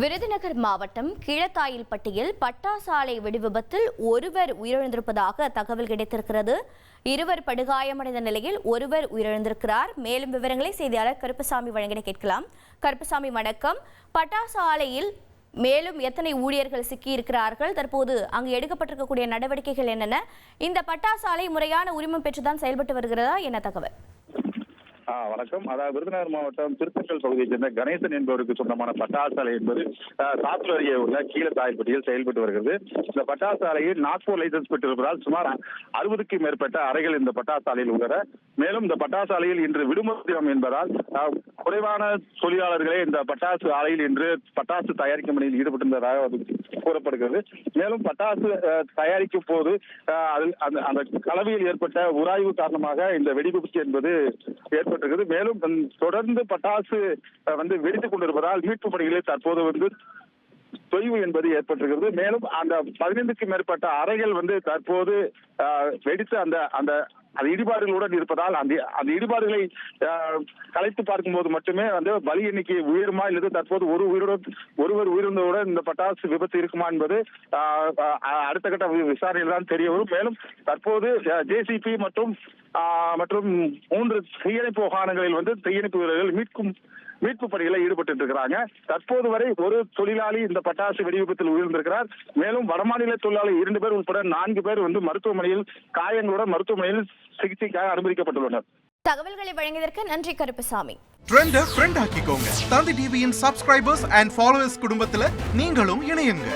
விருதுநகர் மாவட்டம் கீழத்தாயில்பட்டியில் பட்டாசாலை வெடிவிபத்தில் ஒருவர் உயிரிழந்திருப்பதாக தகவல் கிடைத்திருக்கிறது. இருவர் படுகாயமடைந்த நிலையில் ஒருவர் உயிரிழந்திருக்கிறார். மேலும் விவரங்களை செய்தியாளர் கருப்பசாமி வழங்கின கேட்கலாம். கருப்பசாமி வணக்கம். பட்டாசாலையில் மேலும் எத்தனை ஊழியர்கள் சிக்கியிருக்கிறார்கள்? தற்போது அங்கு எடுக்கப்பட்டிருக்கக்கூடிய நடவடிக்கைகள் என்னென்ன? இந்த பட்டாசாலை முறையான உரிமம் பெற்றுதான் செயல்பட்டு வருகிறதா? என்ன தகவல்? வணக்கம். அதாவது விருதுநகர் மாவட்டம் திருத்தங்கல் பகுதியைச் சேர்ந்த கணேசன் என்பவருக்கு சொந்தமான பட்டாசு ஆலை என்பது சாத்தூர் அருகே உள்ள கீழத்தாய்ப்பட்டியில் செயல்பட்டு வருகிறது. இந்த பட்டாசு ஆலையில் நாக்பூர் லைசன்ஸ் பெற்றிருப்பதால் சுமார் அறுபதுக்கும் மேற்பட்ட அறைகள் இந்த பட்டாசு ஆலையில் உள்ளன. மேலும் இந்த பட்டாசு ஆலையில் இன்று விடுமுறை தினம் என்பதால் குறைவான தொழிலாளர்களே இந்த பட்டாசு ஆலையில் இன்று பட்டாசு தயாரிக்கும் பணியில் ஈடுபட்டிருந்ததாக அது கூறப்படுகிறது. மேலும் பட்டாசு தயாரிக்கும் போது அதில் அந்த அந்த கலவையில் ஏற்பட்ட உராய்வு காரணமாக இந்த வெடிவிபத்து என்பது ஏற்பட்டிருக்கிறது. மேலும் தொடர்ந்து பட்டாசு வந்து வெடித்துக் கொண்டிருப்பதால் மீட்பு பணிகளில் தற்போது வந்து தொய்வு என்பது ஏற்பட்டிருக்கிறது. மேலும் அந்த பதினைந்துக்கு மேற்பட்ட அறைகள் வந்து தற்போது வெடித்து அந்த அந்த அந்த இடிபாடுகளுடன் இருப்பதால் அந்த அந்த இடிபாடுகளை கலைத்து பார்க்கும்போது மட்டுமே வந்து பலி எண்ணிக்கை உயருமா இல்லது தற்போது ஒரு உயிருடன் ஒருவர் உயிரிழந்தவுடன் இந்த பட்டாசு விபத்து இருக்குமா என்பது அடுத்த கட்ட வி- விசாரணையில் தான் தெரிய வரும். மேலும் தற்போது ஜேசிபி மற்றும் மற்றும் மூன்று தீயணைப்பு வாகனங்களில் வந்து தீயணைப்பு வீரர்கள் மீட்கும் மீட்பு பணிகளில் ஈடுபட்டு இருக்கிறாங்க தற்போது வரை ஒரு தொழிலாளி இந்த பட்டாசு வெடிவிபத்தில் உயிர்ந்திருக்கிறார் மேலும் வடமாநில தொழிலாளி இரண்டு பேர் உட்பட நான்கு பேர் வந்து மருத்துவமனையில் காயங்களுடன் மருத்துவமனையில் சிகிச்சைக்காக அனுமதிக்கப்பட்டுள்ளனர். தகவல்களை வழங்கியதற்கு நன்றி கருப்பசாமி. ட்ரெண்ட ஃப்ரெண்ட் ஆக்கிக்கோங்க. தந்தி டிவியின் சப்ஸ்கிரைபர்ஸ் அண்ட் ஃபாலோவர்ஸ் குடும்பத்துல நீங்களும் இணையுங்க.